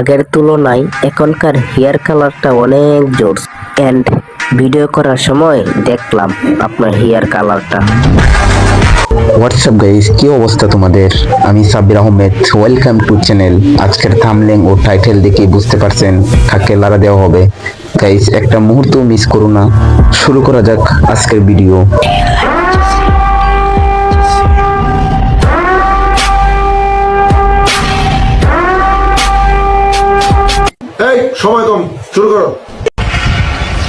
আগের তুলনায় এখনকার হেয়ার কালারটা অনেক জোর। অ্যান্ড ভিডিও করার সময় দেখলাম আপনার হেয়ার কালারটা। হোয়াটসঅ্যাপ গাইস কি অবস্থা তোমাদের? আমি Sabbir Ahmed. Welcome to channel আজকের থামলেং ও টাইটেল দেখে বুঝতে পারছেন কাকে লারা দেওয়া হবে। গাইস একটা মুহূর্ত মিস করো না। শুরু করা যাক আজকের ভিডিও শুরু করো।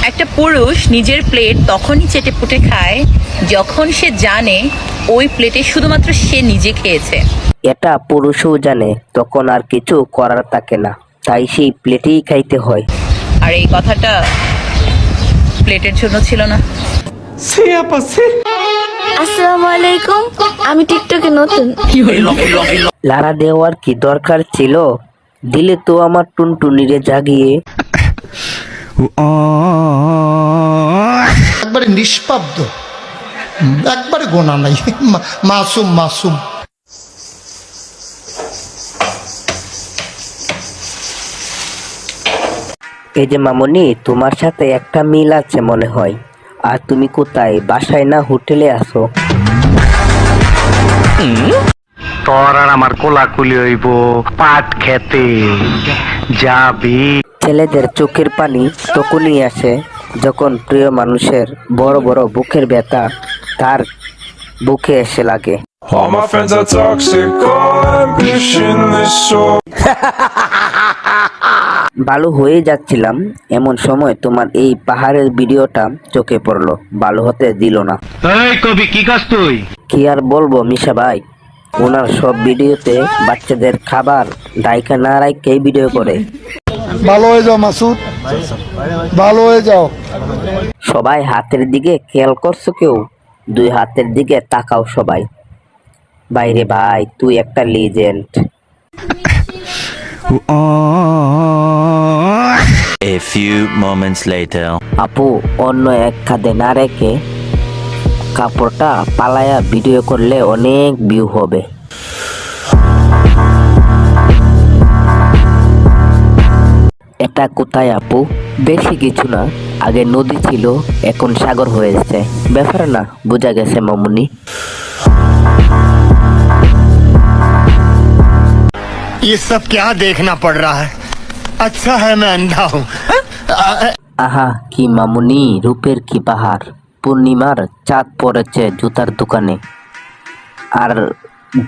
একটা পুরুষ নিজের প্লেট তখনই চেটেপুটে খায় যখন সে জানে ওই প্লেটে শুধুমাত্র সে নিজে খেয়েছে। এটা পুরুষও জানে তখন আর কিছু করার থাকে না তাই সেই প্লেটেই খাইতে হয়। আর এই কথাটা প্লেটের জন্য ছিল না। আসসালামু আলাইকুম আমি টিকটকে নতুন। লারা দেওয়ার কি দরকার ছিল? দিলে তো আমার টুনটুনিরে জাগিয়ে। একবারে নিষ্পাব্দ। একবারে গোনা নাই। মাসুম মাসুম। এই যে মামনি তোমার সাথে একটা মিল আছে মনে হয়। আর তুমি কোথায়? বাসায় না হোটেলে আসো তোর আর আমার কোলাকুলি হইব। পাট খেতে। যাবি। ছেলেদের চোখের পানি তখনই আসে যখন প্রিয় মানুষের বড় বড় বুকের ব্যথা তার বুকে এসে লাগে। All my friends are toxic, all ambitionless, so ভালো হয়ে যাচ্ছিলাম এমন সময় তোমার এই পাহাড়ের ভিডিওটা চোখে পড়ল ভালো হতে দিল না। এই কবি কি কাজ তুই? কি আর বলব মিশা ভাই? ওনার সব ভিডিওতে বাচ্চাদের খাবার ডাইকা না রাইকেই ভিডিও করে। ভালো হয়ে যাও মাসুদ। ভালো হয়ে যাও। সবাই হাতের দিকে খেয়াল করছ কেউ? দুই হাতের দিকে তাকাও সবাই। বাইরে ভাই তুই একটা legend A few moments later. আপু অন্য এক খাদে না রেখে কাপড়টা পালায়া ভিডিও করলে অনেক ভিউ হবে। এটা কোথায় আপু বেশি কিছু না আগে নদী ছিল এখন সাগর হয়েছে ব্যাপার না বোঝা গেছে মামুনি ये सब क्या देखना पड़ रहा है अच्छा है मैं अंधा हूँ আহা কি মামুনি রূপের কি পাহাড় পূর্ণিমার চাঁদ পড়েছে জুতার দোকানে আর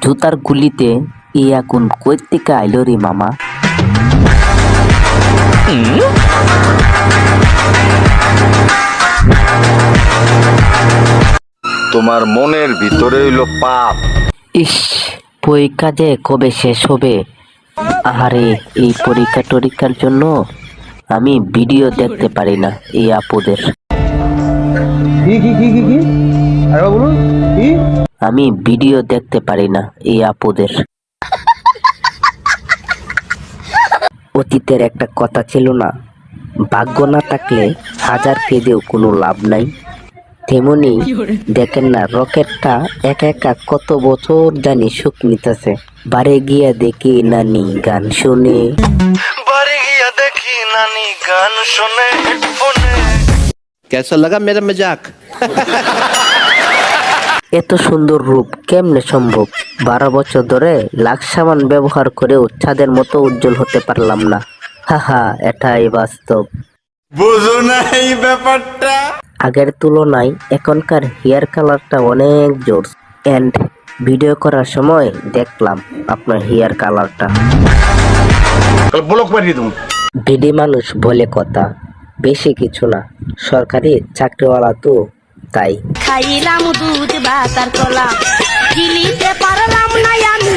জুতার গুলিতে ইয়া কোন কই থেকে আইলো রে মামা তোমার মনের ভিতরে হইল পাপ। ইস পরীক্ষা যে কবে শেষ হবে? আহারে এই পরীক্ষা টরীক্ষার জন্য আমি ভিডিও দেখতে পারি না এই আপুদের। আমি ভিডিও দেখতে পারি না এই আপুদের। অতীতের একটা কথা ছিল না ভাগ্য না থাকলে হাজার ফেদেও কোনো লাভ নাই। তেমনি দেখেন না রকেটটা একা একা কত বছর জানি সুখ নিতেছে। বারে গিয়া দেখি নানি গান শুনে। বারে গিয়া দেখি নানি গান শুনে কেসা লাগা মেরা মজাক? এত সুন্দর রূপ কেমনে সম্ভব? বারো বছর ধরে লাখ সামান ব্যবহার করেও ছাদের মতো উজ্জ্বল হতে পারলাম না। হাহা এটাই বাস্তব। বুঝো না এই ব্যাপারটা। আগের তুলনায় এখনকার হেয়ার কালারটা অনেক জোর। অ্যান্ড ভিডিও করার সময় দেখলাম আপনার হেয়ার কালারটা। ব্লক মারিয়ে দেবো। বিডি মানুষ বলে কথা বেশি কিছু না। সরকারি চাকরিওয়ালা তো তাই। খাইলাম দুধ বাতার কলা। গিলিতে পারলাম না আমি।